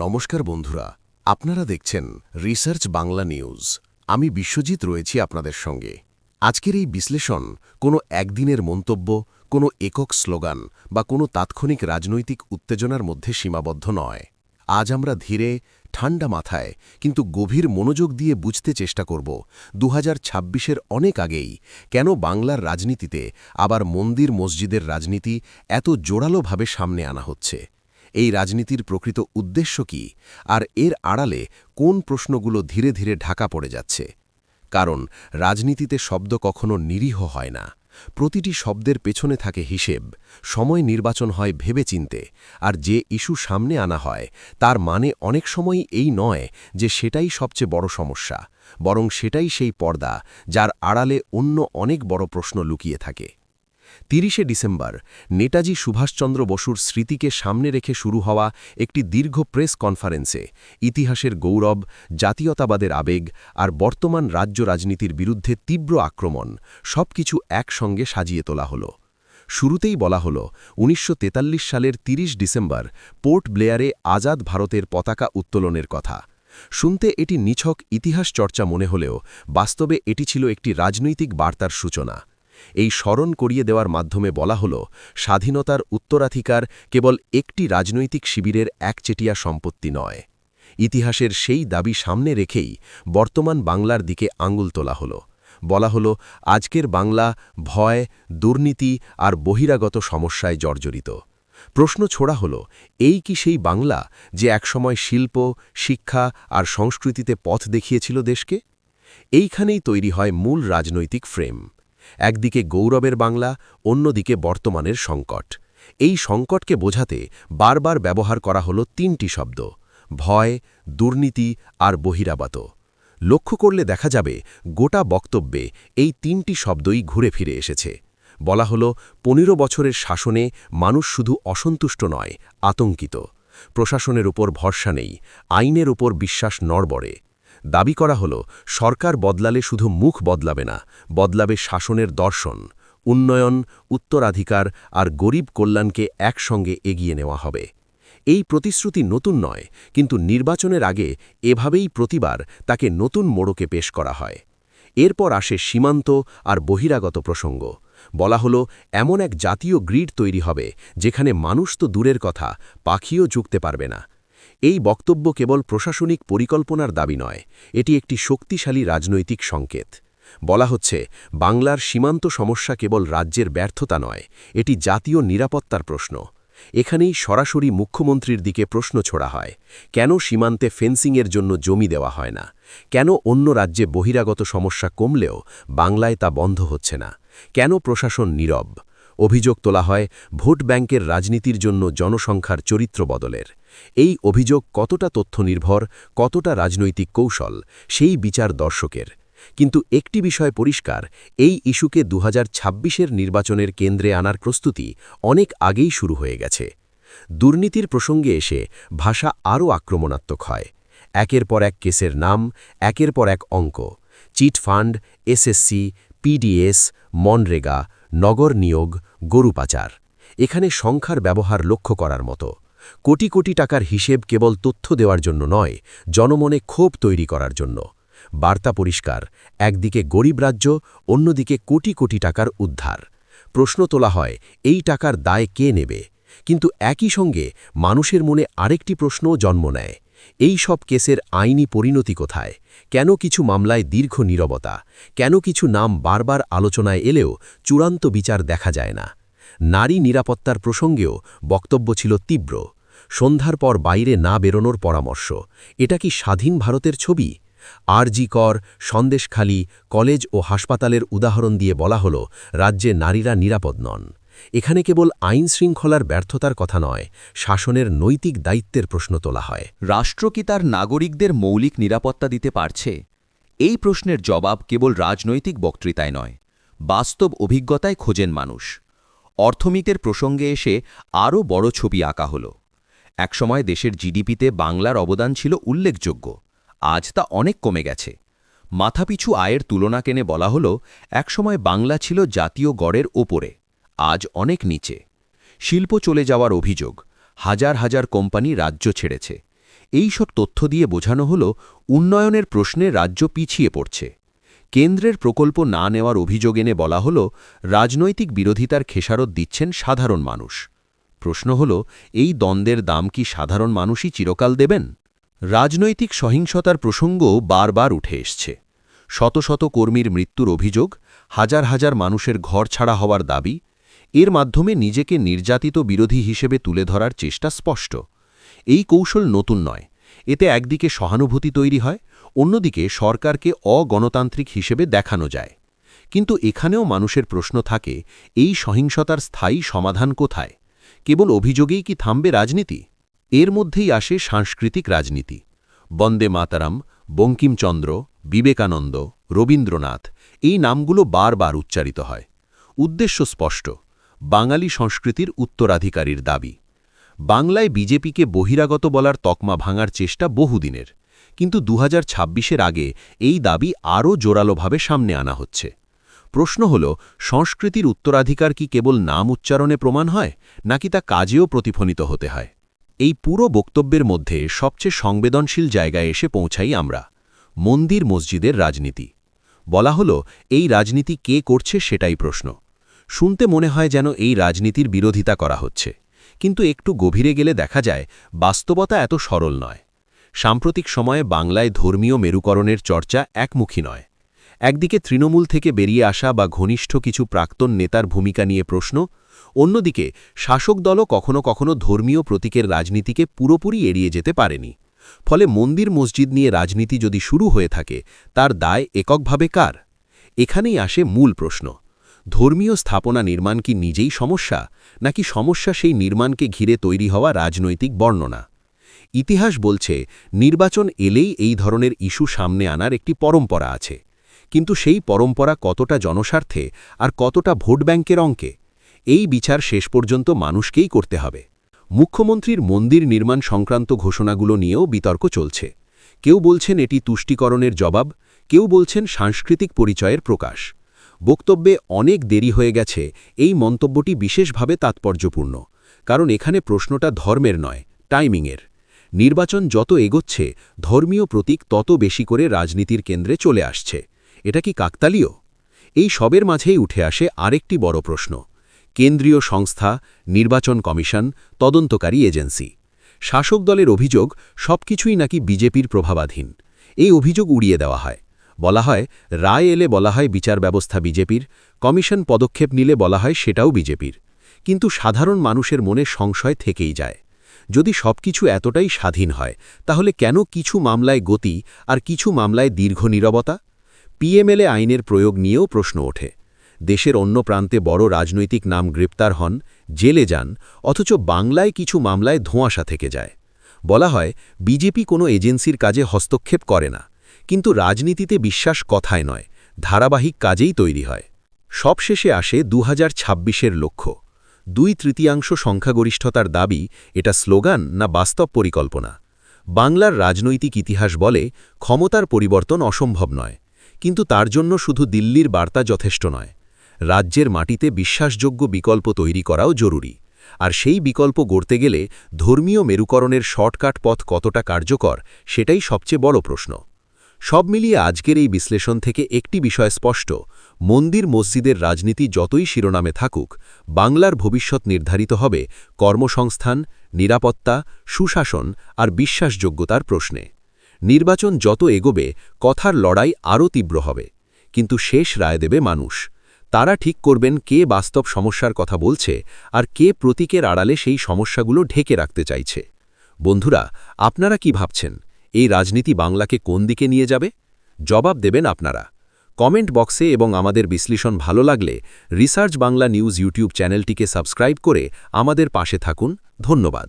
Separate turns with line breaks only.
নমস্কার বন্ধুরা, আপনারা দেখছেন রিসার্চ বাংলা নিউজ আমি বিশ্বজিৎ রয়েছি আপনাদের সঙ্গে। আজকের এই বিশ্লেষণ কোনো একদিনের মন্তব্য, কোনো একক স্লোগান বা কোনো তাৎক্ষণিক রাজনৈতিক উত্তেজনার মধ্যে সীমাবদ্ধ নয়। আজ আমরা ধীরে, ঠান্ডা মাথায় কিন্তু গভীর মনোযোগ দিয়ে বুঝতে চেষ্টা করব দু হাজার অনেক আগেই কেন বাংলার রাজনীতিতে আবার মন্দির মসজিদের রাজনীতি এত জোরালোভাবে সামনে আনা হচ্ছে। এই রাজনীতির প্রকৃত উদ্দেশ্য কি? আর এর আড়ালে কোন প্রশ্নগুলো ধীরে ধীরে ঢাকা পড়ে যাচ্ছে? কারণ রাজনীতিতে শব্দ কখনো নিরীহ হয় না। প্রতিটি শব্দের পেছনে থাকে হিসেব। সময় নির্বাচন হয় ভেবে চিনতে আর যে ইস্যু সামনে আনা হয়, তার মানে অনেক সময় এই নয় যে সেটাই সবচেয়ে বড় সমস্যা। বরং সেটাই সেই পর্দা, যার আড়ালে অন্য অনেক বড় প্রশ্ন লুকিয়ে থাকে। তিরিশে ডিসেম্বর, নেতাজি সুভাষচন্দ্র বসুর স্মৃতিকে সামনে রেখে শুরু হওয়া একটি দীর্ঘ প্রেস কনফারেন্সে ইতিহাসের গৌরব, জাতীয়তাবাদের আবেগ আর বর্তমান রাজ্য রাজনীতির বিরুদ্ধে তীব্র আক্রমণ সবকিছু একসঙ্গে সাজিয়ে তোলা হলো। শুরুতেই বলা হল, উনিশশো তেতাল্লিশ সালের ৩০ ডিসেম্বর পোর্ট ব্লেয়ারে আজাদ ভারতের পতাকা উত্তোলনের কথা। শুনতে এটি নিছক ইতিহাস চর্চা মনে হলেও বাস্তবে এটি ছিল একটি রাজনৈতিক বার্তার সূচনা। এই স্মরণ করিয়ে দেওয়ার মাধ্যমে বলা হল, স্বাধীনতার উত্তরাধিকার কেবল একটি রাজনৈতিক শিবিরের একচেটিয়া সম্পত্তি নয়। ইতিহাসের সেই দাবি সামনে রেখেই বর্তমান বাংলার দিকে আঙুল তোলা হল। বলা হল, আজকের বাংলা ভয়, দুর্নীতি আর বহিরাগত সমস্যায় জর্জরিত। প্রশ্ন ছোড়া হল, এই কি সেই বাংলা যে একসময় শিল্প, শিক্ষা আর সংস্কৃতিতে পথ দেখিয়েছিল দেশকে? এইখানেই তৈরি হয় মূল রাজনৈতিক ফ্রেম। একদিকে গৌরবের বাংলা, অন্যদিকে বর্তমানের সংকট। এই সংকটকে বোঝাতে বারবার ব্যবহার করা হল তিনটি শব্দ, ভয়, দুর্নীতি আর বহিরাবাত লক্ষ্য করলে দেখা যাবে গোটা বক্তব্যে এই তিনটি শব্দই ঘুরে ফিরে এসেছে। বলা হল, পনেরো বছরের শাসনে মানুষ শুধু অসন্তুষ্ট নয়, আতঙ্কিত। প্রশাসনের উপর ভরসা নেই, আইনের উপর বিশ্বাস নড়বড়ে। দাবি করা হল, সরকার বদলালে শুধু মুখ বদলাবে না, বদলাবে শাসনের দর্শন, উন্নয়ন, উত্তরাধিকার আর গরিব কল্যাণকে একসঙ্গে এগিয়ে নেওয়া হবে। এই প্রতিশ্রুতি নতুন নয়, কিন্তু নির্বাচনের আগে এভাবেই প্রতিবার তাকে নতুন মোড়কে পেশ করা হয়। এরপর আসে সীমান্ত আর বহিরাগত প্রসঙ্গ। বলা হলো, এমন এক জাতীয় গ্রিড তৈরি হবে, যেখানে মানুষ তো দূরের কথা, পাখিও যুগতে পারবে না। এই বক্তব্য কেবল প্রশাসনিক পরিকল্পনার দাবি নয়, এটি একটি শক্তিশালী রাজনৈতিক সংকেত। বলা হচ্ছে, বাংলার সীমান্ত সমস্যা কেবল রাজ্যের ব্যর্থতা নয়, এটি জাতীয় নিরাপত্তার প্রশ্ন। এখানেই সরাসরি মুখ্যমন্ত্রীর দিকে প্রশ্ন ছোড়া হয়, কেন সীমান্তে ফেন্সিংয়ের জন্য জমি দেওয়া হয় না? কেন অন্য রাজ্যে বহিরাগত সমস্যা কমলেও বাংলায় তা বন্ধ হচ্ছে না? কেন প্রশাসন নীরব? অভিযোগ তোলা হয় ভোট ব্যাংকের রাজনীতির জন্য জনসংখ্যার চরিত্র বদলের। এই অভিযোগ কতটা তথ্য নির্ভর কতটা রাজনৈতিক কৌশল, সেই বিচার দর্শকের। কিন্তু একটি বিষয় পরিষ্কার, এই ইস্যুকে দু হাজার নির্বাচনের কেন্দ্রে আনার প্রস্তুতি অনেক আগেই শুরু হয়ে গেছে। দুর্নীতির প্রসঙ্গে এসে ভাষা আরও আক্রমণাত্মক হয়। একের পর এক কেসের নাম, একের পর এক অঙ্ক। Chit fund, SSC, PDS, MNREGA নগর নিয়োগ, গরু পাচার। এখানে সংখ্যার ব্যবহার লক্ষ্য করার মতো। কোটি কোটি টাকার হিসেব কেবল তথ্য দেওয়ার জন্য নয়, জনমনে ক্ষোভ তৈরি করার জন্য। বার্তা পরিষ্কার, একদিকে গরিব রাজ্য, অন্যদিকে কোটি কোটি টাকার উদ্ধার। প্রশ্ন তোলা হয়, এই টাকার দায় কে নেবে? কিন্তু একই সঙ্গে মানুষের মনে আরেকটি প্রশ্নও জন্ম নেয়। এই সব কেসের আইনি পরিণতি কোথায়? কেন কিছু মামলায় দীর্ঘ নীরবতা? কেন কিছু নাম বারবার আলোচনায় এলেও চূড়ান্ত বিচার দেখা যায় না? নারী নিরাপত্তার প্রসঙ্গেও বক্তব্য ছিল তীব্র। সন্ধ্যার পর বাইরে না বেরোনোর পরামর্শ। এটা কি স্বাধীন ভারতের ছবি? আরজি কর, সন্দেশখালী, কলেজ ও হাসপাতালের উদাহরণ দিয়ে বলা হল, রাজ্যে নারীরা নিরাপদ নন। এখানে কেবল আইন শৃঙ্খলার ব্যর্থতার কথা নয়, শাসনের নৈতিক দায়িত্বের প্রশ্ন তোলা হয়।
রাষ্ট্র কি তার নাগরিকদের মৌলিক নিরাপত্তা দিতে পারছে? এই প্রশ্নের জবাব কেবল রাজনৈতিক বক্তৃতায় নয়, বাস্তব অভিজ্ঞতায় খোঁজেন মানুষ। অর্থমিতের প্রসঙ্গে এসে আরও বড় ছবি আঁকা হল। একসময় দেশের জিডিপিতে বাংলার অবদান ছিল উল্লেখযোগ্য, আজ তা অনেক কমে গেছে। মাথাপিছু আয়ের তুলনা কেনে বলা হল, একসময় বাংলা ছিল জাতীয় গড়ের ওপরে। আজ অনেক নিচে। শিল্প চলে যাওয়ার অভিযোগ, হাজার হাজার কোম্পানি রাজ্য ছেড়েছে। এই সব তথ্য দিয়ে বোঝানো হল, উন্নয়নের প্রশ্নে রাজ্য পিছিয়ে পড়ছে। কেন্দ্রের প্রকল্প না নেওয়ার অভিযোগ এনে বলা হল, রাজনৈতিক বিরোধিতার খেসারত দিচ্ছেন সাধারণ মানুষ। প্রশ্ন হল, এই দ্বন্দ্বের দাম কি সাধারণ মানুষই চিরকাল দেবেন? রাজনৈতিক সহিংসতার প্রসঙ্গও বারবার উঠে এসছে। শত শত কর্মীর মৃত্যুর অভিযোগ, হাজার হাজার মানুষের ঘর ছাড়া হওয়ার দাবি এর মাধ্যমে নিজেকে নির্যাতিত বিরোধী হিসেবে তুলে ধরার চেষ্টা স্পষ্ট। এই কৌশল নতুন নয়। এতে একদিকে সহানুভূতি তৈরি হয়, অন্যদিকে সরকারকে অগণতান্ত্রিক হিসেবে দেখানো যায়। কিন্তু এখানেও মানুষের প্রশ্ন থাকে, এই সহিংসতার স্থায়ী সমাধান কোথায়? কেবল অভিযোগেই কি থামবে রাজনীতি? এর মধ্যেই আসে সাংস্কৃতিক রাজনীতি। বন্দে মাতারাম, বঙ্কিমচন্দ্র, বিবেকানন্দ, রবীন্দ্রনাথ, এই নামগুলো বারবার উচ্চারিত হয়। উদ্দেশ্য স্পষ্ট বাঙালি সংস্কৃতির উত্তরাধিকারীর দাবি। বাংলায় বিজেপিকে বহিরাগত বলার তকমা ভাঙার চেষ্টা বহুদিনের। কিন্তু দু হাজার আগে এই দাবি আরও জোরালোভাবে সামনে আনা হচ্ছে। প্রশ্ন হল, সংস্কৃতির উত্তরাধিকার কি কেবল নাম উচ্চারণে প্রমাণ হয়, নাকি তা কাজেও প্রতিফলিত হতে হয়? এই পুরো বক্তব্যের মধ্যে সবচেয়ে সংবেদনশীল জায়গায় এসে পৌঁছাই আমরা। মন্দির মসজিদের রাজনীতি। বলা হল, এই রাজনীতি কে করছে সেটাই প্রশ্ন। শুনতে মনে হয় যেন এই রাজনীতির বিরোধিতা করা হচ্ছে। কিন্তু একটু গভীরে গেলে দেখা যায়, বাস্তবতা এত সরল নয়। সাম্প্রতিক সময়ে বাংলায় ধর্মীয় মেরুকরণের চর্চা একমুখী নয়। একদিকে তৃণমূল থেকে বেরিয়ে আসা বা ঘনিষ্ঠ কিছু প্রাক্তন নেতার ভূমিকা নিয়ে প্রশ্ন, অন্যদিকে শাসক দলও কখনো কখনো ধর্মীয় প্রতীকের রাজনীতিকে পুরোপুরি এড়িয়ে যেতে পারেনি। ফলে মন্দির মসজিদ নিয়ে রাজনীতি যদি শুরু হয়ে থাকে, তার দায় এককভাবে কার? এখানেই আসে মূল প্রশ্ন। ধর্মীয় স্থাপনা নির্মাণ কি নিজেই সমস্যা, নাকি সমস্যা সেই নির্মাণকে ঘিরে তৈরি হওয়া রাজনৈতিক বর্ণনা? ইতিহাস বলছে, নির্বাচন এলেই এই ধরনের ইস্যু সামনে আনার একটি পরম্পরা আছে। কিন্তু সেই পরম্পরা কতটা জনস্বার্থে আর কতটা ভোট ব্যাংকের অঙ্কে? এই বিচার শেষ পর্যন্ত মানুষকেই করতে হবে। মুখ্যমন্ত্রীর মন্দির নির্মাণ সংক্রান্ত ঘোষণাগুলো নিয়েও বিতর্ক চলছে। কেউ বলছেন এটি তুষ্টিকরণের জবাব, কেউ বলছেন সাংস্কৃতিক পরিচয়ের প্রকাশ। বক্তব্যে অনেক দেরি হয়ে গেছে, এই মন্তব্যটি বিশেষভাবে তাৎপর্যপূর্ণ, কারণ এখানে প্রশ্নটা ধর্মের নয়, টাইমিংয়ের। নির্বাচন যত এগোচ্ছে, ধর্মীয় প্রতীক তত বেশি করে রাজনীতির কেন্দ্রে চলে আসছে। এটা কি কাকতালীয়? এই সবের মাঝেই উঠে আসে আরেকটি বড় প্রশ্ন। কেন্দ্রীয় সংস্থা, নির্বাচন কমিশন, তদন্তকারী এজেন্সি। শাসক দলের অভিযোগ সবকিছুই নাকি বিজেপির প্রভাবাধীন। এই অভিযোগ উড়িয়ে দেওয়া হয়। বলা হয়, রায় এলে বলা হয় বিচার ব্যবস্থা বিজেপির, কমিশন পদক্ষেপ নিলে বলা হয় সেটাও বিজেপির। কিন্তু সাধারণ মানুষের মনে সংশয় থেকেই যায়। যদি সবকিছু এতটাই স্বাধীন হয়, তাহলে কেন কিছু মামলায় গতি আর কিছু মামলায় দীর্ঘ নীরবতা? পিএমএলএ আইনের প্রয়োগ নিয়েও প্রশ্ন ওঠে। দেশের অন্য প্রান্তে বড় রাজনৈতিক নাম গ্রেপ্তার হন, জেলে যান, অথচ বাংলায় কিছু মামলায় ধোঁয়াশা থেকে যায়। বলা হয়, বিজেপি কোনো এজেন্সির কাজে হস্তক্ষেপ করে না। কিন্তু রাজনীতিতে বিশ্বাস কথায় নয়, ধারাবাহিক কাজেই তৈরি হয়। সবশেষে আসে দু হাজার লক্ষ্য। দুই তৃতীয়াংশ সংখ্যাগরিষ্ঠতার দাবি, এটা স্লোগান না বাস্তব পরিকল্পনা? বাংলার রাজনৈতিক ইতিহাস বলে, ক্ষমতার পরিবর্তন অসম্ভব নয়। কিন্তু তার জন্য শুধু দিল্লির বার্তা যথেষ্ট নয়। রাজ্যের মাটিতে বিশ্বাসযোগ্য বিকল্প তৈরি করাও জরুরি। আর সেই বিকল্প গড়তে গেলে ধর্মীয় মেরুকরণের শর্টকাট পথ কতটা কার্যকর, সেটাই সবচেয়ে বড় প্রশ্ন। সব মিলিয়ে আজকের এই বিশ্লেষণ থেকে একটি বিষয় স্পষ্ট। মন্দির মসজিদের রাজনীতি যতই শিরোনামে থাকুক, বাংলার ভবিষ্যৎ নির্ধারিত হবে কর্মসংস্থান, নিরাপত্তা, সুশাসন আর বিশ্বাসযোগ্যতার প্রশ্নে। নির্বাচন যত এগোবে, কথার লড়াই আরও তীব্র হবে। কিন্তু শেষ রায় দেবে মানুষ। তারা ঠিক করবেন কে বাস্তব সমস্যার কথা বলছে আর কে প্রতীকের আড়ালে সেই সমস্যাগুলো ঢেকে রাখতে চাইছে। বন্ধুরা, আপনারা কি ভাবছেন? এই রাজনীতি বাংলাকে কোন দিকে নিয়ে যাবে? জবাব দেবেন আপনারা। কমেন্ট বক্সে এবং আমাদের বিশ্লেষণ ভালো লাগলে রিসার্চ বাংলা নিউজ ইউটিউব চ্যানেলটিকে সাবস্ক্রাইব করে আমাদের পাশে থাকুন। ধন্যবাদ।